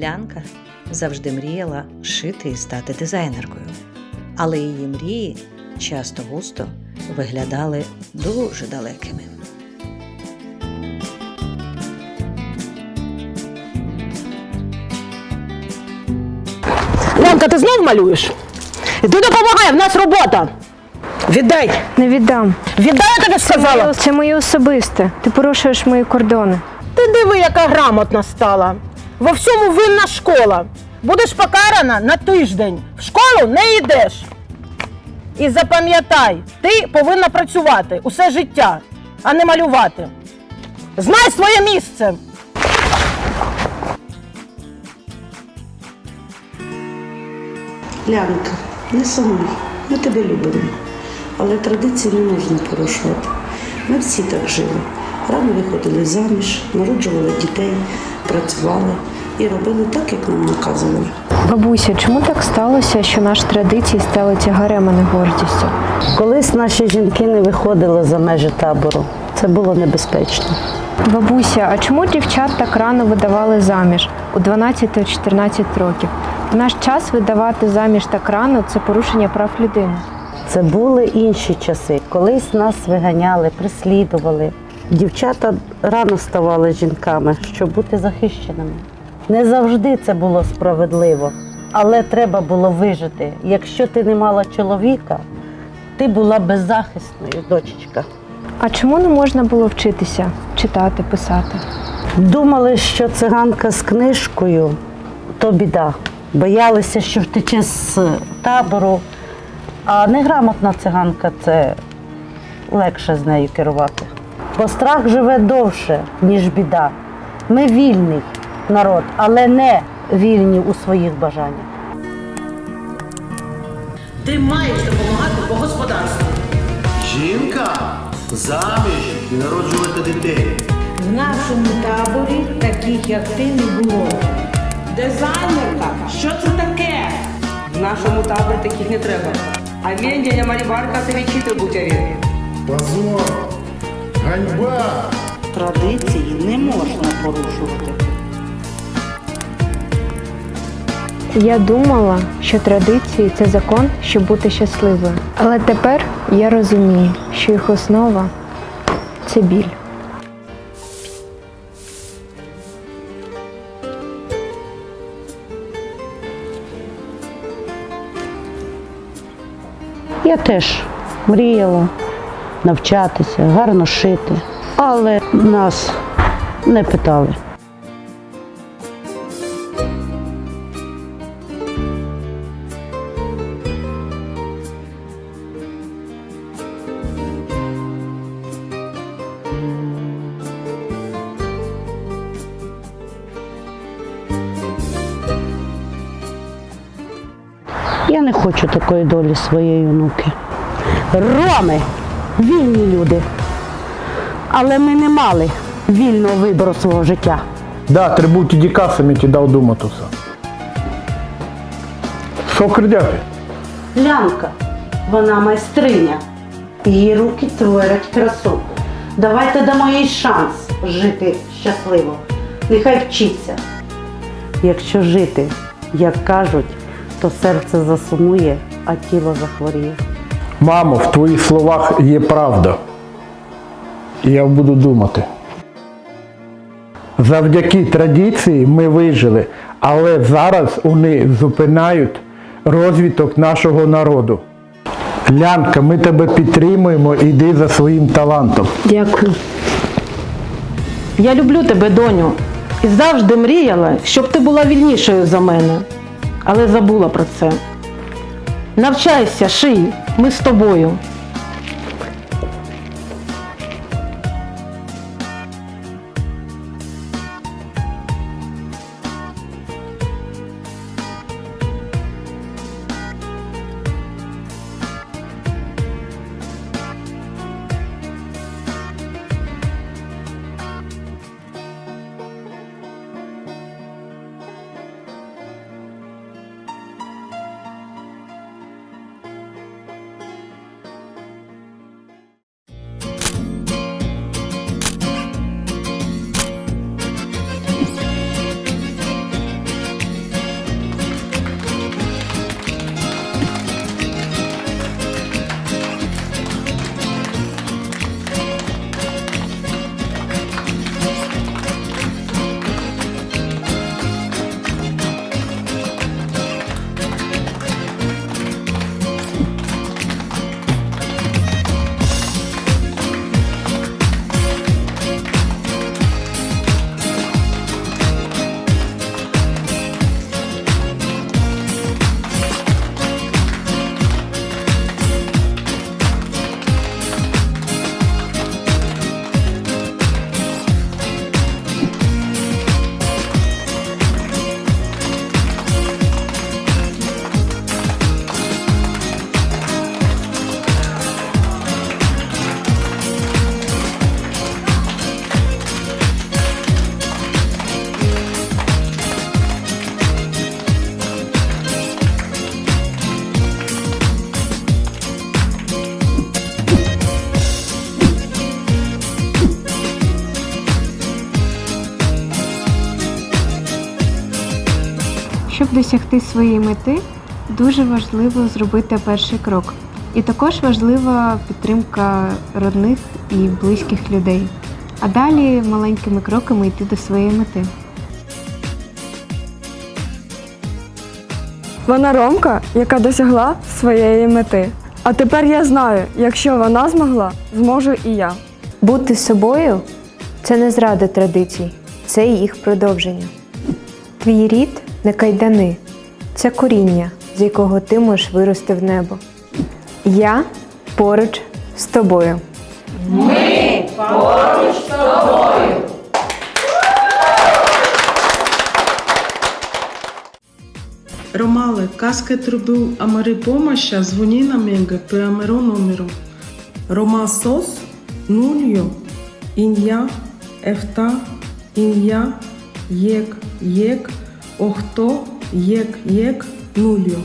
Лянка завжди мріяла шити і стати дизайнеркою, але її мрії часто густо виглядали дуже далекими. Ленка, ти знов малюєш? Іди допомагай, в нас робота. Віддай! Не віддам. Віддай, я тобі сказала! Це моє особисте. Ти порушуєш мої кордони. Ти диви, яка грамотна стала. Во всьому винна школа. Будеш покарана на тиждень. В школу не йдеш. І запам'ятай, ти повинна працювати усе життя, а не малювати. Знай своє місце. Лянка, не сумуй, ми тебе любимо. Але традиції не можна порушувати. Ми всі так жили. Рано виходили заміж, народжували дітей, працювали і робили так, як нам наказували. Бабуся, чому так сталося, що наші традиції стали тягарем, а не гордістю? Колись наші жінки не виходили за межі табору. Це було небезпечно. Бабуся, а чому дівчат так рано видавали заміж у 12-14 років? В наш час видавати заміж так рано це порушення прав людини. Це були інші часи. Колись нас виганяли, прислідували. Дівчата рано ставали жінками, щоб бути захищеними. Не завжди це було справедливо, але треба було вижити. Якщо ти не мала чоловіка, ти була беззахисною, дочечка. А чому не можна було вчитися, читати, писати? Думали, що циганка з книжкою то біда. Боялися, що втече з табору. А неграмотна циганка це легше з нею керувати. Бо страх живе довше, ніж біда. Ми вільний народ, але не вільні у своїх бажаннях. Ти маєш допомагати по господарству. Жінка заміж і народжувати дітей. В нашому таборі таких, як ти, не було. Дизайнерка, що це таке? В нашому таборі таких не треба. А дядя Марібарка, тобі вчитель будь. Позор! Ганьба! Традиції не можна порушувати. Я думала, що традиції це закон, щоб бути щасливою. Але тепер я розумію, що їх основа це біль. Я теж мріяла навчатися, гарно шити, але нас не питали. Я не хочу такої долі своєї онуки. Роми вільні люди. Але ми не мали вільного вибору свого життя. Да, трибуті дікасами ti dao думатуса. Що кридяти? Лянка, вона майстриня. Її руки творять красу. Давайте дамо їй шанс жити щасливо. Нехай вчиться. Якщо жити, як кажуть, то серце засумує, а тіло захворіє. Мамо, в твоїх словах є правда. І я буду думати. Завдяки традиції ми вижили, але зараз вони зупиняють розвиток нашого народу. Лянка, ми тебе підтримуємо, іди за своїм талантом. Дякую. Я люблю тебе, доню, і завжди мріяла, щоб ти була вільнішою за мене. Але забула про це. Навчайся, ший, ми з тобою. Досягти своєї мети, дуже важливо зробити перший крок. І також важлива підтримка родних і близьких людей. А далі маленькими кроками йти до своєї мети. Вона Ромка, яка досягла своєї мети. А тепер я знаю, якщо вона змогла, зможу і я. Бути собою це не зрада традицій, це їх продовження. Твій рід не кайдани, це коріння, з якого ти можеш вирости в небо. Я поруч з тобою. Ми Ромале, каске трубил амари помоща, звони на мега по амеро номеру. Рома сос, нульо, ін'я, ефта, ін'я, єк, єк, охто, єк, єк, нульо.